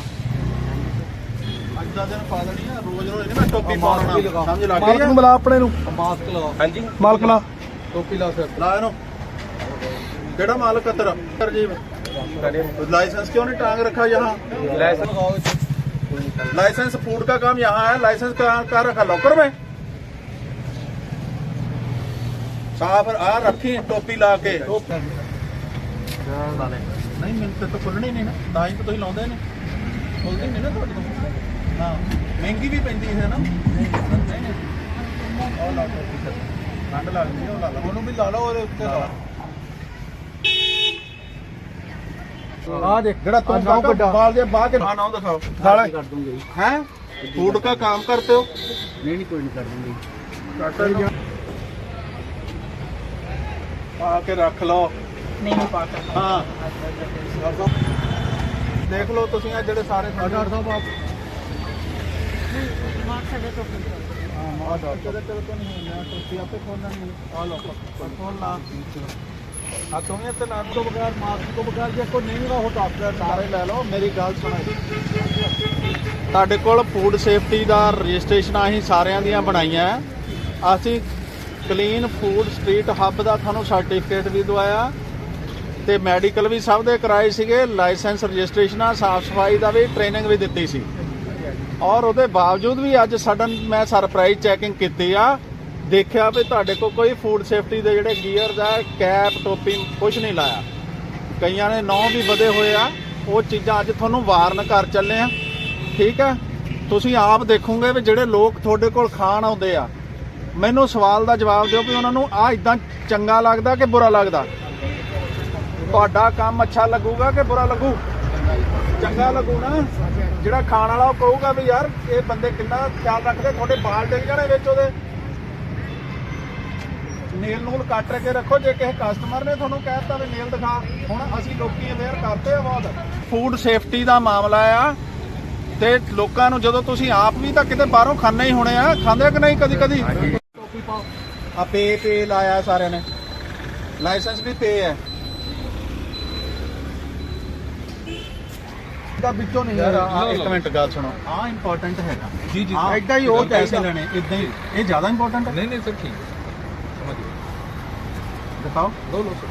ਅੱਜ ਦਾ ਦਿਨ ਪਾ ਲੈਣੀ ਆ ਰੋਜ਼ ਰੋਜ਼ ਨਹੀਂ ਟੋਪੀ ਪਾਉਣਾ। ਸਮਝ ਲੱਗ ਗਈ ਮਾਲਕ ਨੂੰ ਮਿਲਾ ਆਪਣੇ ਨੂੰ। ਮਾਸਕ ਲਗਾਓ ਹਾਂਜੀ। ਮਾਲਕ ਲਾ। ਟੋਪੀ ਲਾ ਸਿਰ ਲਾ ਇਹਨੂੰ। ਕਿਹੜਾ ਮਾਲਕ लाइसेंस क्यों नहीं टांग रखा यहाँ लाइसेंस फूड का काम यहाँ है लाइसेंस कहाँ कहाँ रखा लॉकर में साफ आ रखी टोपी ला के ਨਹੀਂ ਮੈਨੂੰ ਤੇ ਤਾਂ ਖੁੱਲਣੀ ਨਹੀਂ ਨਾ ਤਾਂ ਹੀ ਤਾਂ ਤੁਸੀਂ ਲਾਉਂਦੇ ਨੇ ਖੁੱਲਦੀ ਨਹੀਂ ਨਾ ਤੁਹਾਡੇ ਤੋਂ ਹਾਂ ਮਹਿੰਗੀ ਵੀ ਪੈਂਦੀ ਹੈ ਨਾ ਨਹੀਂ ਨਹੀਂ ਉਹ ਲਾ ਟੋਪੀ ਤੇ ਠੰਡ ਲੱਗਦੀ ਹੈ ਉਹ ਲਾ ਲਾ ਉਹਨੂੰ ਵੀ ਲਾ ਲਓ ਉਹਦੇ ਉੱਤੇ ਲਾ ਆ ਦੇਖ ਜਿਹੜਾ तुम गाँव का बाल दे बाल के खाना हो दिखाओ गाला कर दूंगी हैं फूड का काम करते हो नहीं नहीं कोई नहीं कर दूंगी आके रख लो नहीं हो पाता ਹਾਂ ਦੇਖ ਲਓ ਤੁਸੀਂ ਆ ਜਿਹੜੇ ਸਾਰੇ ਡਾਕਟਰ ਸਾਹਿਬ ਆਪ ਹਾਂ ਮਾਂ ਡਾਕਟਰ ਤੇਰੇ ਤੇਰੇ ਤੋਂ ਨਹੀਂ ਹੋਣਾ ਤੁਸੀਂ ਆਪੇ ਖੋਲਣਾ ਨਹੀਂ ਆ ਲੋ ਖੋਲਣਾ ਆ ਤੁਸੀਂ ਤੇ ਨਾਮ ਤੋਂ ਬਗੈਰ ਮਾਸਕ ਤੋਂ ਬਗੈਰ ਜੇ ਕੋਈ ਨਹੀਂ ਹੋ ਡਾਕਟਰ ਸਾਰੇ ਲੈ ਲਓ, ਮੇਰੀ ਗੱਲ ਸੁਣੋ। ਤੁਹਾਡੇ ਕੋਲ ਫੂਡ ਸੇਫਟੀ ਦਾ ਰਜਿਸਟ੍ਰੇਸ਼ਨ ਅਸੀਂ ਸਾਰਿਆਂ ਦੀਆਂ ਬਣਾਈਆਂ। ਅਸੀਂ ਕਲੀਨ ਫੂਡ ਸਟਰੀਟ ਹੱਬ ਦਾ ਤੁਹਾਨੂੰ ਸਰਟੀਫਿਕੇਟ ਵੀ ਦਵਾਇਆ। ਤੇ ਮੈਡੀਕਲ ਵੀ ਸਭ ਦੇ ਕਰਾਏ ਸੀਗੇ ਲਾਇਸੈਂਸ ਰਜਿਸਟ੍ਰੇਸ਼ਨਾਂ ਸਾਫ਼ ਸਫ਼ਾਈ ਦਾ ਵੀ ਟ੍ਰੇਨਿੰਗ ਵੀ ਦਿੱਤੀ ਸੀ। ਔਰ ਉਹਦੇ ਬਾਵਜੂਦ ਵੀ ਅੱਜ ਸਡਨ ਮੈਂ ਸਰਪ੍ਰਾਈਜ਼ ਚੈਕਿੰਗ ਕੀਤੀ ਆ। ਦੇਖਿਆ ਵੀ ਤੁਹਾਡੇ ਕੋਲ ਕੋਈ ਫੂਡ ਸੇਫਟੀ ਦੇ ਜਿਹੜੇ ਗੀਅਰਸ ਆ ਕੈਪ ਟੋਪੀ ਕੁਝ ਨਹੀਂ ਲਾਇਆ। ਕਈਆਂ ਨੇ ਨੌ ਵੀ ਵਧੇ ਹੋਏ ਆ, ਉਹ ਚੀਜ਼ਾਂ ਅੱਜ ਤੁਹਾਨੂੰ ਵਾਰਨ ਕਰ ਚੱਲੇ ਆ। ਠੀਕ ਆ? ਤੁਸੀਂ ਆਪ ਦੇਖੋਗੇ ਵੀ ਜਿਹੜੇ ਲੋਕ ਤੁਹਾਡੇ ਕੋਲ ਖਾਣ ਆਉਂਦੇ ਆ, ਮੈਨੂੰ ਸਵਾਲ ਦਾ ਜਵਾਬ ਦਿਓ ਵੀ ਉਹਨਾਂ ਨੂੰ ਆ ਇਦਾਂ ਚੰਗਾ ਲੱਗਦਾ ਕਿ ਬੁਰਾ ਲੱਗਦਾ? ਤੁਹਾਡਾ ਕੰਮ ਅੱਛਾ ਲੱਗੂਗਾ ਕਿ ਬੁਰਾ ਲੱਗੂ? ਚੰਗਾ ਲੱਗੂ ਨਾ? ਜਿਹੜਾ ਖਾਣ ਵਾਲਾ ਉਹ ਕਹੂਗਾ ਵੀ ਯਾਰ, ਇਹ ਬੰਦੇ ਕਿੰਨਾ ਖਿਆਲ ਰੱਖਦੇ, ਤੁਹਾਡੇ ਬਾਲ ਡਿੱਗ ਜਾਣੇ ਵਿੱਚ ਉਹਦੇ। ਨੇਲ ਨੂਲ ਕੱਟ ਕੇ ਰੱਖੋ ਜੇ ਕਿਸੇ ਕਸਟਮਰ ਨੇ ਤੁਹਾਨੂੰ ਕਹਿਤਾ ਵੀ ਨੇਲ ਦਿਖਾ ਹੁਣ ਅਸੀਂ ਲੋਕੀ ਅਵੇਅਰ ਕਰਤੇ ਆ ਬਹੁਤ। ਫੂਡ ਸੇਫਟੀ ਦਾ ਮਾਮਲਾ ਆ ਤੇ ਲੋਕਾਂ ਨੂੰ ਜਦੋਂ ਤੁਸੀਂ ਆਪ ਵੀ ਤਾਂ ਕਿਤੇ ਬਾਹਰੋਂ ਖਾਣੇ ਹੀ ਹੋਣੇ ਆ ਖਾਂਦੇ ਕਿ ਨਹੀਂ ਕਦੀ ਕਦੀ? ਟੋਪੀ ਪਾਓ। ਆ ਪੇ ਪੇ ਲਾਇਆ ਸਾਰਿਆਂ ਨੇ। ਲਾਇਸੈਂਸ ਵੀ ਪੇ ਹੈ। ਦਾ ਵਿੱਚੋਂ ਨਹੀਂ ਯਾਰ ਇੱਕ ਮਿੰਟ ਗੱਲ ਸੁਣੋ। ਆ ਇੰਪੋਰਟੈਂਟ ਹੈਗਾ। ਜੀ ਜੀ। ਇਦਾਂ ਹੀ ਉਹ ਪੈਸੇ ਲੈਣੇ ਇਦਾਂ ਹੀ। ਇਹ ਜ਼ਿਆਦਾ ਇੰਪੋਰਟੈਂਟ ਨਹੀਂ ਨਹੀਂ ਸਰ ਠੀਕ ਲੋ ਲੋ ਸਰ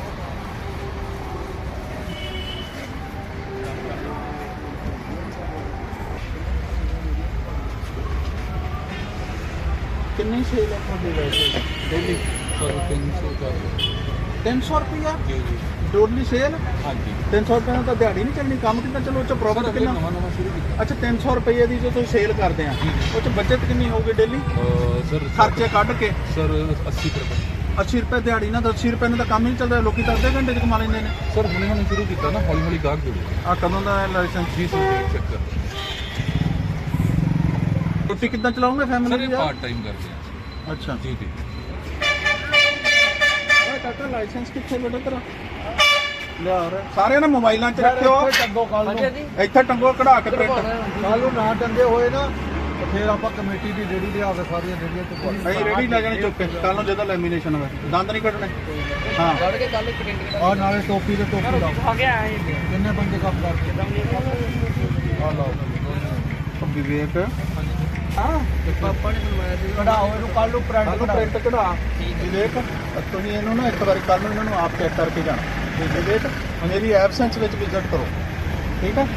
ਕਿੰਨੀ ਸੇਲ ਹੈ ਤੁਹਾਡੀ ਵੈਸੇ ਡੇਲੀ ਸਰ 300 ਕਰ 300 ਰੁਪਿਆ ਜੀ ਜੀ ਡੋਲੀ ਸੇਲ ਹਾਂਜੀ 300 ਰੁਪਏ ਨਾਲ ਤਾਂ ਦਿਹਾੜੀ ਨਹੀਂ ਚੱਲਣੀ ਕੰਮ ਕਿੰਨਾ ਚਲੋ ਉਹ ਚ ਪ੍ਰੋਫਿਟ ਕਿੰਨਾ? ਨਵਾਂ ਨਵਾਂ ਸ਼ੁਰੂ ਕੀਤਾ। ਅੱਛਾ 300 ਰੁਪਏ ਦੀ ਜੋ ਤੁਸੀਂ ਸੇਲ ਕਰਦੇ ਆ। ਉਹ ਚ ਬਚਤ ਕਿੰਨੀ ਹੋਊਗੀ ਡੇਲੀ ਸਰ ਖਰਚੇ ਕੱਢ ਕੇ। ਸਰ 80 ਰੁਪਏ 80 ਰੁਪਏ ਦਿਹਾੜੀ ਨਾਲ ਤਾਂ 80 ਰੁਪਏ ਨਾਲ ਤਾਂ ਕੰਮ ਹੀ ਨਹੀਂ ਚੱਲਦਾ ਲੋਕੀ ਤਾਂ ਅੱਧੇ ਘੰਟੇ ਚ ਕਮਾ ਲੈਂਦੇ ਨੇ। ਸਰ ਹੁਣੇ ਹੁਣੇ ਸ਼ੁਰੂ ਕੀਤਾ ਨਾ ਹੌਲੀ ਹੌਲੀ ਗਾਹਕ ਜੁੜੇ ਆ ਕਦੋਂ ਦਾ ਲਾਇਸੈਂਸ ਜੀ ਸਰ ਚੈੱਕ ਕਰ ਤੁਸੀਂ ਕਿੱਦਾਂ ਚਲਾਉਂਗੇ ਸਰ ਫੈਮਿਲੀ ਇਹ ਦੀ ਪਾਰਟ ਟਾਈਮ ਕਰਦੇ ਆ ਅੱਛਾ। ਜੀ ਜੀ। ਕਾਕਾ ਲਾਇਸੈਂਸ ਕਿੱਥੇ ਬੇਟਾ ਤੇਰਾ? ਲਿਆ ਰ ਸਾਰਿਆਂ ਨੇ ਮੋਬਾਈਲਾਂ 'ਚ ਰੱਖਿਓ। ਇੱਥੇ ਟੰਗੋ ਕਢਾ ਕੇ ਪ੍ਰਿੰਟ ਕੱਲ ਨੂੰ ਨਾ ਟੰਗੇ ਹੋਏ ਨਾ। ਫਿਰ ਆਪਾਂ ਕਮੇਟੀ ਦੀ ਰੇੜੀ ਲਿਆ ਕੇ ਸਾਰੀਆਂ ਰੇੜੀਆਂ ਤੋਂ ਪਾ ਅਸੀਂ ਰੈਡੀ ਲੈ ਜਾਣੀ ਚੁੱਕ। ਕੱਲ ਨੂੰ ਜਦੋਂ ਲੈਮੀਨੇਸ਼ਨ ਹੋਵੇ। ਦੰਦ ਨਹੀਂ ਕੱਢਣੇ। ਹਾਂ। ਲੜ ਕੇ ਕੱਲ ਇੱਕ ਡਿੰਡੀ ਆ ਨਾਲੇ ਟੋਪੀ ਤੇ ਟੋਪੀ ਲਾਓ। ਆ ਗਿਆ ਹੈ ਕਿੰਨੇ ਬੰਦੇ ਕੰਮ ਕਰਦੇ? ਆ ਲਾਓ। ਵਿਵੇਕ ਹਾਂ। ਪਾਪਾ ਨੇ ਬਣਵਾਇਆ ਸੀ। ਕਢਾਓ ਇਹਨੂੰ ਕੱਲ ਨੂੰ ਪ੍ਰਿੰਟ ਇਹਨੂੰ ਪ੍ਰਿੰਟ ਕਢਾ। ਵਿਵੇਕ ਤੁਸੀਂ ਇਹਨੂੰ ਨਾ ਇੱਕ ਵਾਰੀ ਕੱਲ ਨੂੰ ਇਹਨਾਂ ਨੂੰ ਆਪ ਚੈੱਕ ਕਰਕੇ ਜਾਣਾ। ਤੇ ਵਿਵੇਕ ਮੇਰੀ ਐਬਸੈਂਸ ਵਿੱਚ ਵਿਜ਼ਿਟ ਕਰੋ। ਠੀਕ ਹੈ?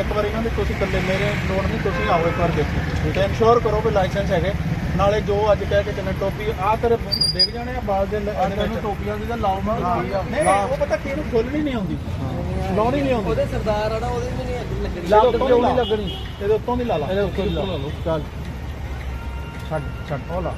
ਇੱਕ ਵਾਰੀ ਇਹਨਾਂ ਦੇ ਤੁਸੀਂ ਇਕੱਲੇ ਮੇਰੇ ਲੋੜ ਨਹੀਂ ਤੁਸੀਂ ਆਓ ਇੱਕ ਵਾਰ ਦੇਖੋ। ਤੇ ਇਨਸ਼ੋਰ ਕਰੋ ਵੀ ਲਾਇਸੈਂਸ ਹੈਗੇ। ਨਾਲੇ ਜੋ ਅੱਜ ਕਹਿ ਕੇ ਜਿੰਨੇ ਟੋਪੀ ਆ ਤੇਰੇ ਦੇਖ ਜਾਣੇ ਆ ਬਾਲ ਦੇ ਇਹਨੂੰ ਵਿੱਚ। ਟੋਪੀਆਂ ਦੀ ਤਾਂ ਲਾਓ ਨਾ ਨਹੀਂ ਉਹ ਪਤਾ ਕੀ ਇਹਨੂੰ ਖੋਲਣੀ ਨਹੀਂ ਆਉਂਦੀ। ਲਾਉਣੀ ਨਹੀਂ ਆਉਂਦੀ। ਉਹਦੇ ਸਰਦਾਰ ਆ ਨਾ ਉਹਦੇ ਵੀ ਨਹੀਂ ਅੱਗ ਲੱਗਣੀ। ਕਿਉਂ ਦੀ ਨਹੀਂ। ਲੱਗਣੀ? ਇਹਦੇ ਉੱਤੋਂ ਦੀ ਲਾ ਲਾ। ਇਹਦੇ ਉੱਤੋਂ ਦੀ ਲਾ ਲਓ ਚੱਲ। ਛੱਡ ਛੱਡ। ਉਹ ਲਾ।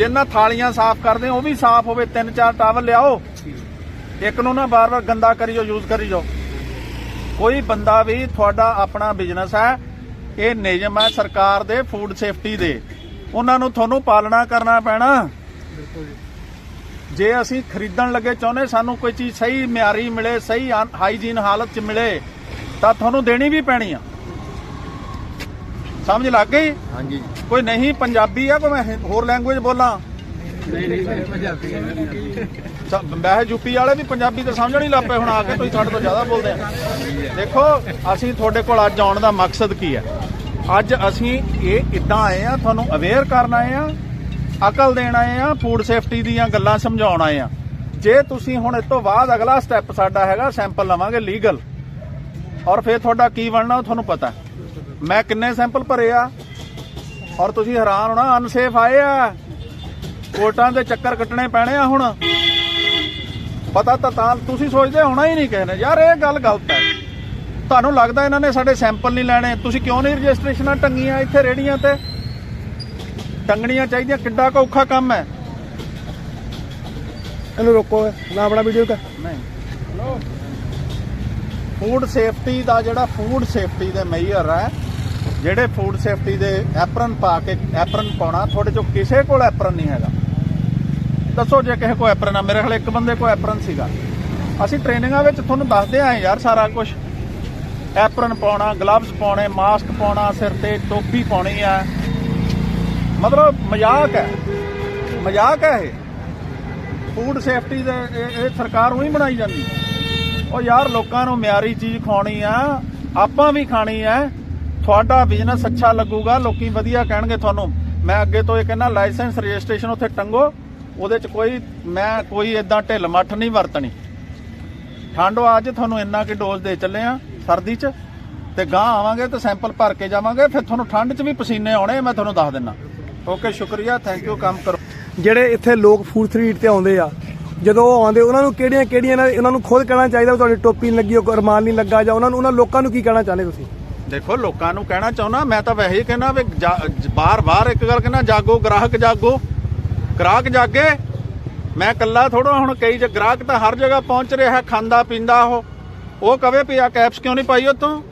ਜਿੰਨਾ ਥਾਲੀਆਂ ਸਾਫ਼ ਕਰਦੇ ਉਹ ਵੀ ਸਾਫ਼ ਹੋਵੇ ਤਿੰਨ ਚਾਰ ਟਾਵਲ ਲਿਆਓ। ਇੱਕ ਨੂੰ ਨਾ ਬਾਰ-ਬਾਰ ਗੰਦਾ ਕਰੀ ਜਾਓ ਯੂਜ਼ ਕਰੀ ਜਾਓ ਕੋਈ ਬੰਦਾ ਵੀ ਤੁਹਾਡਾ ਆਪਣਾ ਬਿਜ਼ਨਸ ਹੈ ਇਹ ਨਿਯਮ ਹੈ ਸਰਕਾਰ ਦੇ ਫੂਡ ਸੇਫਟੀ ਦੇ। ਉਹਨਾਂ ਨੂੰ ਤੁਹਾਨੂੰ ਪਾਲਣਾ ਕਰਨਾ ਪੈਣਾ। ਜੇ। ਅਸੀਂ ਖਰੀਦਣ ਲੱਗੇ ਚਾਹੁੰਦੇ ਸਾਨੂੰ ਕੋਈ ਚੀਜ਼ ਸਹੀ ਮਿਆਰੀ ਮਿਲੇ ਸਹੀ ਹਾਈਜੀਨ ਹਾਲਤ 'ਚ ਮਿਲੇ ਤਾਂ ਤੁਹਾਨੂੰ ਦੇਣੀ ਵੀ ਪੈਣੀ ਆ। ਸਮਝ ਲੱਗ ਗਈ? ਹਾਂਜੀ। ਕੋਈ ਨਹੀਂ ਪੰਜਾਬੀ ਆ ਕੋਈ ਮੈਂ ਹਿੰ- ਹੋਰ ਲੈਂਗੁਏਜ ਬੋਲਾਂ? ਸ- ਵੈਸੇ ਯੂਪੀ ਵਾਲੇ ਵੀ ਪੰਜਾਬੀ ਤਾਂ ਸਮਝਣ ਹੀ ਲੱਗ ਪਏ ਹੁਣ ਆ ਕੇ ਤੁਸੀਂ ਸਾਡੇ ਤੋਂ ਜ਼ਿਆਦਾ ਬੋਲਦੇ ਆ। ਦੇਖੋ ਅਸੀਂ ਤੁਹਾਡੇ ਕੋਲ ਅੱਜ ਆਉਣ ਦਾ ਮਕਸਦ ਕੀ ਹੈ ਅੱਜ ਅਸੀਂ ਇਹ ਇਦਾਂ ਆਏ ਆ ਤੁਹਾਨੂੰ ਅਵੇਅਰ ਕਰਨ ਆਏ ਆ ਅਕਲ ਦੇਣ ਆਏ ਆ ਫੂਡ ਸੇਫਟੀ ਦੀਆਂ ਗੱਲਾਂ ਸਮਝਾਉਣ ਆਏ ਆ। ਜੇ ਤੁਸੀਂ ਹੁਣ ਇਸ ਤੋਂ ਬਾਅਦ ਅਗਲਾ ਸਟੈਪ ਸਾਡਾ ਹੈਗਾ ਸੈਂਪਲ ਲਵਾਂਗੇ ਲੀਗਲ ਔਰ ਫਿਰ ਤੁਹਾਡਾ ਕੀ ਬਣਨਾ ਉਹ ਤੁਹਾਨੂੰ ਪਤਾ। ਮੈਂ ਕਿੰਨੇ ਸੈਂਪਲ ਭਰੇ ਆ? ਔਰ ਤੁਸੀਂ ਹੈਰਾਨ ਹੋਣਾ ਅਨਸੇਫ ਆਏ ਆ। ਕੋਰਟਾਂ ਦੇ ਚੱਕਰ ਕੱਟਣੇ ਪੈਣੇ ਆ ਹੁਣ। ਪਤਾ ਤਾਂ ਤਾਂ ਤੁਸੀਂ ਸੋਚਦੇ ਹੋਣਾ ਹੀ ਨਹੀਂ ਨੇ। ਯਾਰ ਇਹ ਗੱਲ ਗਲਤ ਹੈ। ਤੁਹਾਨੂੰ ਲੱਗਦਾ ਇਹਨਾਂ ਨੇ ਸਾਡੇ ਸੈਂਪਲ ਨਹੀਂ ਲੈਣੇ? ਤੁਸੀਂ ਕਿਉਂ ਨਹੀਂ ਰਜਿਸਟ੍ਰੇਸ਼ਨਾਂ ਟੰਗੀਆਂ ਇੱਥੇ ਰੇੜੀਆਂ ਤੇ? ਟੰਗਣੀਆਂ ਚਾਹੀਦੀਆਂ ਕਿੱਡਾ ਕੁ ਔਖਾ ਕੰਮ ਹੈ। ਇਹਨੂੰ ਰੋਕੋ ਨਾ ਆਪਣਾ ਵੀਡੀਓ ਕਰ। ਨਹੀਂ। ਫੂਡ ਸੇਫਟੀ ਦਾ ਜਿਹੜਾ ਫੂਡ ਸੇਫਟੀ ਦੇ ਮੇਜਰ ਹੈ ਜਿਹੜੇ ਫੂਡ ਸੇਫਟੀ ਦੇ ਐਪਰਨ ਪਾ ਕੇ ਐਪਰਨ ਪਾਉਣਾ, ਤੁਹਾਡੇ ਚੋਂ ਕਿਸੇ ਕੋਲ ਐਪਰਨ ਨਹੀਂ ਹੈਗਾ। ਦੱਸੋ ਜੇ ਕਿਸੇ ਕੋਲ ਐਪਰਨ ਆ, ਮੇਰੇ ਖਿਆਲ ਇੱਕ ਬੰਦੇ ਕੋਲ ਐਪਰਨ ਸੀਗਾ। ਅਸੀਂ ਟ੍ਰੇਨਿੰਗਾਂ ਵਿੱਚ ਤੁਹਾਨੂੰ ਦੱਸਦੇ ਆਏ ਯਾਰ ਸਾਰਾ ਕੁਝ ਐਪਰਨ ਪਾਉਣਾ ਗਲਵਜ਼ ਪਾਉਣੇ ਮਾਸਕ ਪਾਉਣਾ, ਸਿਰ ਤੇ ਟੋਪੀ ਪਾਉਣੀ ਆ। ਮਤਲਬ ਮਜ਼ਾਕ ਹੈ। ਮਜ਼ਾਕ ਹੈ ਇਹ। ਫੂਡ ਸੇਫਟੀ ਦੇ ਇਹ ਸਰਕਾਰ ਉਹੀ ਬਣਾਈ ਜਾਂਦੀ। ਉਹ ਯਾਰ ਲੋਕਾਂ ਨੂੰ ਮਿਆਰੀ ਚੀਜ਼ ਖਾਣੀ ਆ, ਆਪਾਂ ਵੀ ਖਾਣੀ ਆ। ਤੁਹਾਡਾ ਬਿਜ਼ਨਸ ਅੱਛਾ ਲੱਗੂਗਾ, ਲੋਕੀ ਵਧੀਆ ਕਹਿਣਗੇ ਤੁਹਾਨੂੰ। ਮੈਂ ਅੱਗੇ ਤੋਂ ਇਹ ਕਹਿੰਦਾ ਲਾਇਸੈਂਸ ਰਜਿਸਟ੍ਰੇਸ਼ਨ ਉੱਥੇ ਟੰਗੋ। ਉਹਦੇ ਚ ਕੋਈ, ਮੈਂ ਕੋਈ ਇਦਾਂ ਢਿੱਲ ਮੱਠ ਨਹੀਂ ਵਰਤਣੀ। ਠੰਡੋ ਅੱਜ, ਤੁਹਾਨੂੰ ਇੰਨਾ ਕਿ ਡੋਜ਼ ਦੇ ਚੱਲੇ ਆ, ਸਰਦੀ ਚ। ਤੇ ਗਾਂ ਆਵਾਂਗੇ ਤੇ ਸੈਂਪਲ ਭਰ ਕੇ ਜਾਵਾਂਗੇ, ਫਿਰ ਤੁਹਾਨੂੰ ਠੰਡ ਚ ਵੀ ਪਸੀਨੇ ਆਉਣੇ, ਮੈਂ ਤੁਹਾਨੂੰ ਦੱਸ ਦਿੰਨਾ ਓਕੇ ਸ਼ੁਕਰੀਆ ਥੈਂਕ ਯੂ ਕੰਮ ਕਰੋ। ਜਿਹੜੇ ਇੱਥੇ ਲੋਕ ਫੂਡ ਸਟਰੀਟ ਤੇ ਆਉਂਦੇ ਆ, ਜਦੋਂ ਉਹ ਆਉਂਦੇ, ਉਹਨਾਂ ਨੂੰ ਕਿਹੜੀਆਂ ਕਿਹੜੀਆਂ ਇਹਨਾਂ- ਨੂੰ ਖੁਦ ਕਹਿਣਾ ਚਾਹੀਦਾ ਤੁਹਾਡੀ ਟੋਪੀ ਨਹੀਂ ਲੱਗੀ, ਉਹ ਰਮਾਨ ਨਹੀਂ ਲੱਗਾ, ਜਾਂ ਉਹਨਾਂ ਨੂੰ, ਉਹਨਾਂ ਲੋਕਾਂ ਨੂੰ ਕੀ ਕਹਿਣਾ ਚਾਹੁੰਦੇ ਤੁਸੀਂ? ਦੇਖੋ, ਲੋਕਾਂ ਨੂੰ ਕਹਿਣਾ ਚਾਹੁੰਦਾ, ਮੈਂ ਤਾਂ ਵੈਸੇ ਹੀ ਕਹਿਣਾ ਵੀ ਬਾਰ-ਬਾਰ ਇੱਕ ਗੱਲ ਕਹਿਣਾ ਜਾਗੋ, ਗ੍ਰਾਹਕ ਜਾਗੋ। ਗ੍ਰਾਹਕ ਜਾਗੇ। ਮੈਂ ਕੱਲਾ ਥੋੜਾ ਹੁਣ ਕਈ ਜ ਗ੍ਰਾਹਕ ਤਾਂ ਹਰ ਜਗ੍ਹਾ ਪਹੁੰਚ ਰਿਹਾ ਖਾਂਦਾ, ਪੀਂਦਾ ਉਹ। ਉਹ ਕਵੇ ਵੀ ਆ ਕੈਪਸ ਕਿਉਂ ਨਹੀਂ ਪਾਈ ਉਹ ਤੂੰ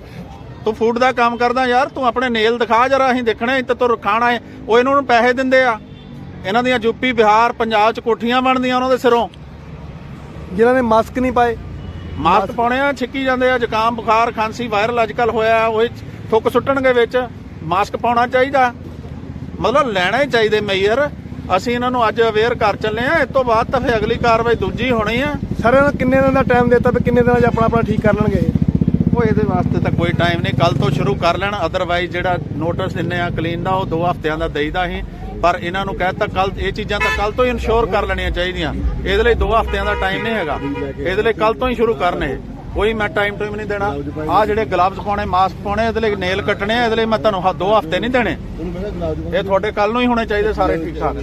ਤੂੰ ਫੂਡ ਦਾ ਕੰਮ ਕਰਦਾ ਯਾਰ, ਤੂੰ ਆਪਣੇ ਨੇਲ ਦਿਖਾ ਜਰਾ, ਅਸੀਂ ਦੇਖਣੇ ਤੇ ਤੂੰ ਖਾਣਾ ਹੈ ਉਹ ਇਹਨਾਂ ਨੂੰ ਪੈਸੇ ਦਿੰਦੇ ਆ। ਇਹਨਾਂ ਦੀਆਂ ਯੂਪੀ ਬਿਹਾਰ, ਪੰਜਾਬ ਚ ਕੋਠੀਆਂ ਬਣਦੀਆਂ ਉਹਨਾਂ ਦੇ ਸਿਰੋਂ। ਜਿਨ੍ਹਾਂ ਨੇ ਮਾਸਕ ਨਹੀਂ ਪਾਏ। ਮਾਸਕ ਪਾਉਣੇ ਆ ਛਿੱਕੀ ਜਾਂਦੇ ਆ ਜ਼ੁਕਾਮ ਬੁਖਾਰ ਖਾਂਸੀ ਵਾਇਰਲ ਅੱਜਕੱਲ ਹੋਇਆ ਉਹ ਥੁੱਕ ਸੁੱਟਣਗੇ ਵਿੱਚ। ਮਾਸਕ ਪਾਉਣਾ ਚਾਹੀਦਾ। ਮਤਲਬ ਲੈਣਾ ਹੀ ਚਾਹੀਦੇ ਮੇਜਰ ਅਸੀਂ ਇਹਨਾਂ ਨੂੰ ਅੱਜ ਅਵੇਅਰ ਕਰ ਚੱਲੇ ਆ। ਇਸ ਤੋਂ ਬਾਅਦ ਤਾਂ ਫਿਰ ਅਗਲੀ ਕਾਰਵਾਈ ਦੂਜੀ ਹੋਣੀ ਆ। ਸਰ ਇਹਨਾਂ ਕਿੰਨੇ ਦਿਨ ਦਾ ਟਾਈਮ ਦਿੱਤਾ ਵੀ ਕਿੰਨੇ ਦਿਨਾਂ 'ਚ ਆਪਣਾ ਆਪਣਾ ਠੀਕ ਕਰ ਲੈਣਗੇ? ਉਹ ਇਹਦੇ ਵਾਸਤੇ ਤਾਂ ਕੋਈ ਟਾਈਮ ਨਹੀਂ। ਕੱਲ ਤੋਂ ਸ਼ੁਰੂ ਕਰ ਲੈਣ। ਅਦਰਵਾਈਜ਼ ਜਿਹੜਾ ਨੋਟਿਸ ਦਿੰਨੇ ਆ ਕਲੀਨ ਦਾ ਉਹ 2 ਹਫ਼ਤਿਆਂ ਦਾ ਦੇਈਦਾ ਅਸੀਂ। ਪਰ ਇਹਨਾਂ ਨੂੰ ਕਹਿਤਾ ਕੱਲ ਇਹ ਚੀਜ਼ਾਂ ਤਾਂ ਕੱਲ ਤੋਂ ਹੀ ਇਨਸ਼ੋਰ ਕਰ ਲੈਣੀਆਂ ਚਾਹੀਦੀਆਂ। ਇਹਦੇ ਲਈ 2 ਹਫ਼ਤਿਆਂ ਦਾ ਟਾਈਮ ਨਹੀਂ ਹੈਗਾ। ਇਹਦੇ ਲਈ ਕੱਲ ਤੋਂ ਹੀ ਸ਼ੁਰੂ ਕਰਨੇ। ਕੋਈ ਮੈਂ ਟਾਈਮ ਟਾਈਮ ਨਹੀਂ ਦੇਣਾ। ਆ ਜਿਹੜੇ ਗਲਵਜ਼ ਪਾਉਣੇ ਮਾਸਕ ਪਾਉਣੇ ਇਹਦੇ ਲਈ ਨੇਲ ਕੱਟਣੇ ਇਹਦੇ ਲਈ ਮੈਂ ਤੁਹਾਨੂੰ 2 ਹਫ਼ਤੇ ਨਹੀਂ ਦੇਣੇ। ਇਹ ਤੁਹਾਡੇ ਕੱਲ ਨੂੰ ਹੀ ਹੋਣੇ ਚਾਹੀਦੇ ਸਾਰੇ ਠੀਕ ਠਾਕ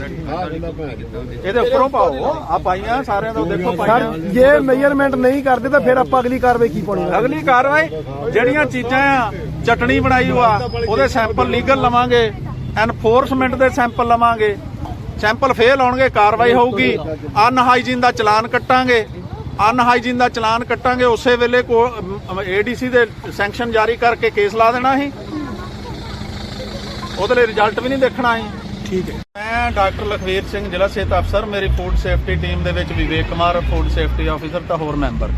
ਇਹਦੇ ਉੱਪਰੋਂ ਪਾਓ। ਆ ਪਾਈਆਂ ਸਾਰਿਆਂ ਦਾ ਦੇਖੋ ਪਾਈਆਂ। ਜੇ ਮੇਜਰਮੈਂਟ ਨਹੀਂ ਕਰਦੇ ਤਾਂ ਫਿਰ ਆਪਾਂ ਅਗਲੀ ਕਾਰਵਾਈ ਕੀ ਪਾਉਣੀ? ਅਗਲੀ ਕਾਰਵਾਈ ਜਿਹੜੀਆਂ ਚੀਜ਼ਾਂ ਆ ਚਟਣੀ ਬਣਾਈ ਹੋਆ ਉਹਦੇ ਸੈਂਪਲ ਲੀਗਲ ਲਵਾਂਗੇ। ਐਨਫੋਰਸਮੈਂਟ ਦੇ ਸੈਂਪਲ ਲਵਾਂਗੇ। ਸੈਂਪਲ ਫੇਲ ਆਉਣਗੇ ਕਾਰਵਾਈ ਹੋਊਗੀ। ਅਨਹਾਈਜੀਨ ਦਾ ਚਲਾਨ ਕੱਟਾਂਗੇ। ਅਨਹਾਈਜੀਨ ਦਾ ਚਲਾਨ ਕੱਟਾਂਗੇ ਉਸੇ ਵੇਲੇ ਕੋ ਏਡੀਸੀ ਦੇ ਸੈਂਕਸ਼ਨ ਜਾਰੀ ਕਰਕੇ ਕੇਸ ਲਾ ਦੇਣਾ ਸੀ। ਉਹਦੇ ਲਈ ਰਿਜ਼ਲਟ ਵੀ ਨਹੀਂ ਦੇਖਣਾ ਸੀ। ਠੀਕ ਹੈ। ਮੈਂ ਡਾਕਟਰ ਲਖਵੀਰ ਸਿੰਘ ਜ਼ਿਲ੍ਹਾ ਸਿਹਤ ਅਫਸਰ ਮੇਰੀ ਫੂਡ ਸੇਫਟੀ ਟੀਮ ਦੇ ਵਿੱਚ Vivek Kumar food safety officer ਤਾਂ ਹੋਰ ਮੈਂਬਰ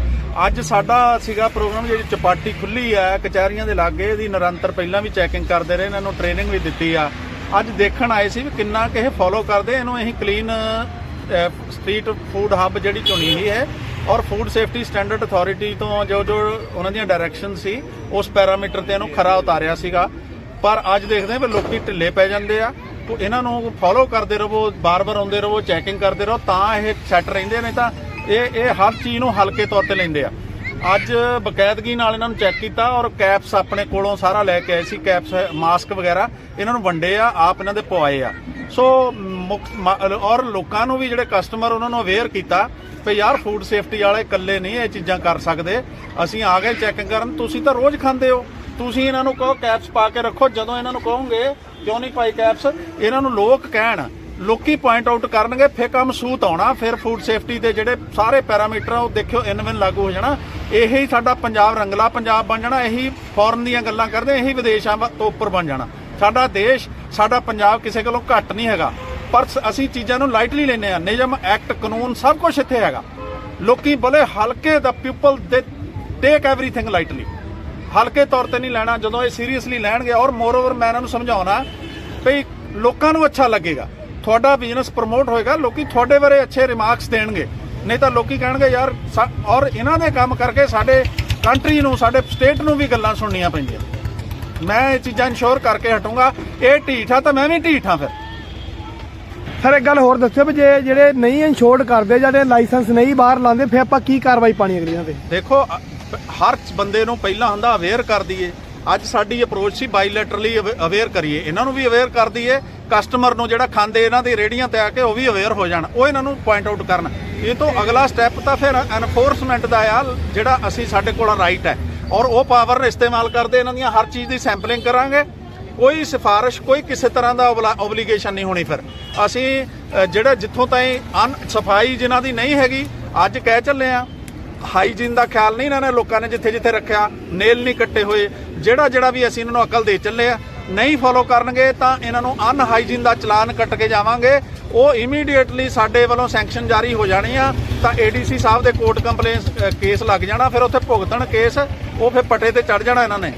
ਅੱਜ ਸਾਡਾ ਸੀਗਾ ਪ੍ਰੋਗਰਾਮ ਜਿਹੜੀ ਚਪਾਟੀ ਖੁੱਲੀ ਹੈ ਕਚਹਿਰੀਆਂ ਦੇ ਲਾਗੇ ਇਹਦੀ ਨਿਰੰਤਰ ਪਹਿਲਾਂ ਵੀ ਚੈਕਿੰਗ ਕਰਦੇ ਰਹੇ ਇਹਨਾਂ ਨੂੰ ਟ੍ਰੇਨਿੰਗ ਵੀ ਦਿੱਤੀ ਆ। ਅੱਜ ਦੇਖਣ ਆਏ ਸੀ ਵੀ ਕਿੰਨਾ ਕਿ ਇਹ ਫੋਲੋ ਕਰਦੇ, ਇਹਨੂੰ ਅਸੀਂ ਕਲੀਨ ਸਟਰੀਟ ਫੂਡ ਹੱਬ ਜਿਹੜੀ ਚੁਣੀ ਹੋਈ ਹੈ ਔਰ ਫੂਡ ਸੇਫਟੀ ਸਟੈਂਡਰਡ ਅਥਾਰਟੀ ਤੋਂ ਜੋ ਜੋ ਉਹਨਾਂ ਦੀਆਂ ਡਾਇਰੈਕਸ਼ਨ ਸੀ, ਉਸ ਪੈਰਾਮੀਟਰ ਤੇ ਇਹਨੂੰ ਖਰਾ ਉਤਾਰਿਆ ਸੀਗਾ। ਪਰ ਅੱਜ ਦੇਖਦੇ ਹਾਂ ਵੀ ਲੋਕੀ ਢਿੱਲੇ ਪੈ ਜਾਂਦੇ ਆ। ਤੋ ਇਹਨਾਂ ਨੂੰ ਫੋਲੋ ਕਰਦੇ ਰਹੋ, ਬਾਰ-ਬਾਰ ਆਉਂਦੇ ਰਹੋ ਚੈਕਿੰਗ ਕਰਦੇ ਰਹੋ, ਤਾਂ ਇਹ ਸੈੱਟ ਰਹਿੰਦੇ ਨੇ ਤਾਂ ਇਹ ਇਹ ਹਰ ਚੀਜ਼ ਨੂੰ ਹਲਕੇ ਤੌਰ ਤੇ ਲੈਂਦੇ ਆ। ਅੱਜ ਬਕਾਇਦਗੀ ਨਾਲ ਇਹਨਾਂ ਨੂੰ ਚੈੱਕ ਕੀਤਾ ਔਰ ਕੈਪਸ ਆਪਣੇ ਕੋਲੋਂ ਸਾਰਾ ਲੈ ਕੇ ਆਏ ਸੀ, ਕੈਪਸ, ਮਾਸਕ ਵਗੈਰਾ। ਇਹਨਾਂ ਨੂੰ ਵੰਡੇ ਆ, ਆਪ ਇਹਨਾਂ ਦੇ ਪਵਾਏ ਆ। ਸੋ, ਮੁੱਖ ਔਰ ਲੋਕਾਂ ਨੂੰ ਵੀ ਜਿਹੜੇ ਕਸਟਮਰ ਉਹਨਾਂ ਨੂੰ ਅਵੇਅਰ ਕੀਤਾ ਵੀ ਯਾਰ ਫੂਡ ਸੇਫਟੀ ਵਾਲੇ ਇਕੱਲੇ ਨਹੀਂ ਇਹ ਚੀਜ਼ਾਂ ਕਰ ਸਕਦੇ। ਅਸੀਂ ਆ ਗਏ ਚੈਕਿੰਗ ਕਰਨ, ਤੁਸੀਂ ਤਾਂ ਰੋਜ਼ ਖਾਂਦੇ ਹੋ। ਤੁਸੀਂ ਇਹਨਾਂ ਨੂੰ ਕਹੋ ਕੈਪਸ ਪਾ ਕੇ ਰੱਖੋ, ਜਦੋਂ ਇਹਨਾਂ ਨੂੰ ਕਹੋਗੇ, ਕਿਉਂ ਨਹੀਂ ਪਾਈ ਕੈਪਸ? ਇਹਨਾਂ ਨੂੰ ਲੋਕ ਕਹਿਣ, ਲੋਕੀ ਪੁਆਇੰਟ ਆਊਟ ਕਰਨਗੇ, ਫੇਰ ਕੰਮ ਸੂਤ ਆਉਣਾ, ਫਿਰ ਫੂਡ ਸੇਫਟੀ ਦੇ ਜਿਹੜੇ ਸਾਰੇ ਪੈਰਾਮੀਟਰ ਆ ਉਹ ਦੇਖਿਓ ਇਨਵਿਨ ਲਾਗੂ ਹੋ ਜਾਣਾ। ਇਹੀ ਸਾਡਾ ਪੰਜਾਬ ਰੰਗਲਾ ਪੰਜਾਬ ਬਣ ਜਾਣਾ, ਇਹੀ ਫੋਰਨ ਦੀਆਂ ਗੱਲਾਂ ਕਰਦੇ, ਇਹੀ ਵਿਦੇਸ਼ਾਂ ਵ- ਤੋਂ ਉੱਪਰ ਬਣ ਜਾਣਾ। ਸਾਡਾ ਦੇਸ਼, ਸਾਡਾ ਪੰਜਾਬ ਕਿਸੇ ਕੋਲੋਂ ਘੱਟ ਨਹੀਂ ਹੈਗਾ। ਪਰ ਅਸੀਂ ਚੀਜ਼ਾਂ ਨੂੰ ਲਾਈਟਲੀ ਲੈਨੇ ਆ ਨਿਯਮ ਐਕਟ ਕਾਨੂੰਨ ਸਭ ਕੁਝ ਇੱਥੇ ਹੈਗਾ। ਲੋਕੀ ਬਲੇ ਹਲਕੇ ਦਾ ਪੀਪਲ ਦੇ ਟੇਕ ਐਵਰੀਥਿੰਗ ਲਾਈਟਲੀ ਹਲਕੇ ਤੌਰ ਤੇ ਨਹੀਂ ਲੈਣਾ, ਜਦੋਂ ਇਹ ਸੀਰੀਅਸਲੀ ਲੈਣਗੇ। ਔਰ ਮੋਰਓਵਰ ਮੈਂ ਇਹਨਾਂ ਨੂੰ ਸਮਝਾਉਣਾ ਵੀ ਲੋਕਾਂ ਨੂੰ ਅੱਛਾ ਲੱਗੇਗਾ। ਤੁਹਾਡਾ ਬਿਜ਼ਨਸ ਪ੍ਰਮੋਟ ਹੋਏਗਾ। ਲੋਕੀ ਤੁਹਾਡੇ ਬਾਰੇ ਅੱਛੇ ਰਿਮਾਰਕਸ ਦੇਣਗੇ। ਨਹੀਂ ਤਾਂ ਲੋਕੀ ਕਹਿਣਗੇ ਯਾਰ ਔਰ ਇਹਨਾਂ ਦੇ ਕੰਮ ਕਰਕੇ ਸਾਡੇ ਕੰਟਰੀ ਨੂੰ ਸਾਡੇ ਸਟੇਟ ਨੂੰ ਵੀ ਗੱਲਾਂ ਸੁਣਨੀਆਂ ਪੈਂਦੀਆਂ। ਮੈਂ ਇਹ ਚੀਜ਼ਾਂ ਇਨਸ਼ੋਰ ਕਰਕੇ ਹਟੂੰਗਾ। ਇਹ ਢੀਠ ਤਾਂ ਮੈਂ ਵੀ ਢੀਠ ਫਿਰ। ਸਰ ਇੱਕ ਗੱਲ ਹੋਰ ਦੱਸਿਓ ਵੀ ਜੇ ਜਿਹੜੇ ਨਹੀਂ ਇੰਸ਼ੋਰਡ ਕਰਦੇ ਜਿਹੜੇ ਲਾਇਸੈਂਸ ਨਹੀਂ ਬਾਹਰ ਲਾਉਂਦੇ ਫਿਰ ਆਪਾਂ ਕੀ ਕਾਰਵਾਈ ਪਾਣੀ ਅਗਲੀਆਂ ਤੇ? ਦੇਖੋ ਹਰ ਬੰਦੇ ਨੂੰ ਪਹਿਲਾਂ ਹੁੰਦਾ ਅਵੇਅਰ ਕਰ ਦਈਏ। ਅੱਜ ਸਾਡੀ ਅਪਰੋਚ ਸੀ ਬਾਇਲੈਟਰਲੀ ਅਵੇਅਰ ਕਰੀਏ। ਇਹਨਾਂ ਨੂੰ ਵੀ ਅਵੇਅਰ ਕਰ ਦਈਏ ਕਸਟਮਰ ਨੂੰ ਜਿਹੜਾ ਖਾਂਦੇ ਇਹਨਾਂ ਦੀ ਰੇੜੀਆਂ ਤੇ ਆ ਕੇ ਉਹ ਵੀ ਅਵੇਅਰ ਹੋ ਜਾਣ, ਉਹ ਇਹਨਾਂ ਨੂੰ ਪੁਆਇੰਟ ਆਊਟ ਕਰਨ। ਇਹ ਤੋਂ ਅਗਲਾ ਸਟੈਪ ਤਾਂ ਫਿਰ ਐਨਫੋਰਸਮੈਂਟ ਦਾ ਆ, ਜਿਹੜਾ ਅਸੀਂ ਸਾਡੇ ਕੋਲ ਰਾਈਟ ਹੈ। ਔਰ ਉਹ ਪਾਵਰ ਇਸਤੇਮਾਲ ਕਰਦੇ, ਇਹਨਾਂ ਦੀਆਂ ਹਰ ਚੀਜ਼ ਦੀ ਸੈਂਪਲਿੰਗ ਕਰਾਂਗੇ। ਕੋਈ ਸਿਫਾਰਿਸ਼, ਕੋਈ ਕਿਸੇ ਤਰ੍ਹਾਂ ਦਾ ਓਬਲੀਗੇਸ਼ਨ ਨਹੀਂ ਹੋਣੀ ਫਿਰ। ਅਸੀਂ ਜਿਹੜਾ ਜਿੱਥੋਂ ਤਾਈਂ ਅਨ, ਸਫ਼ਾਈ ਜਿਨ੍ਹਾਂ ਦੀ ਨਹੀਂ ਹੈਗੀ, ਅੱਜ ਕਹਿ ਚੱਲੇ ਆ ਹਾਈਜੀਨ ਦਾ ਖਿਆਲ ਨਹੀਂ ਇਹਨਾਂ ਨੇ ਲੋਕਾਂ ਨੇ ਜਿੱਥੇ ਜਿੱਥੇ ਰੱਖਿਆ, ਨੇਲ ਨਹੀਂ ਕੱਟੇ ਹੋਏ। ਜਿਹੜਾ ਜਿਹੜਾ ਵੀ ਅਸੀਂ ਇਹਨਾਂ ਨੂੰ ਅਕਲ ਦੇ ਚੱਲੇ ਆ ਨਹੀਂ ਫੋਲੋ ਕਰਨਗੇ ਤਾਂ ਇਹਨਾਂ ਨੂੰ ਅਨਹਾਈਜੀਨ ਦਾ ਚਲਾਨ ਕੱਟ ਕੇ ਜਾਵਾਂਗੇ। ਉਹ ਇਮੀਡੀਏਟਲੀ ਸਾਡੇ ਵੱਲੋਂ ਸੈਂਕਸ਼ਨ ਜਾਰੀ ਹੋ ਜਾਣੀ ਆ, ਤਾਂ ਏਡੀਸੀ ਸਾਹਿਬ ਦੇ ਕੋਰਟ ਕੰਪਲੇਂਸ ਕੇਸ ਲੱਗ ਜਾਣਾ, ਫਿਰ ਉੱਥੇ ਭੁਗਤਣ ਕੇਸ ਉਹ ਫਿਰ ਪਟੇ ਤੇ ਚੜ ਜਾਣਾ ਇਹਨਾਂ ਨੇ।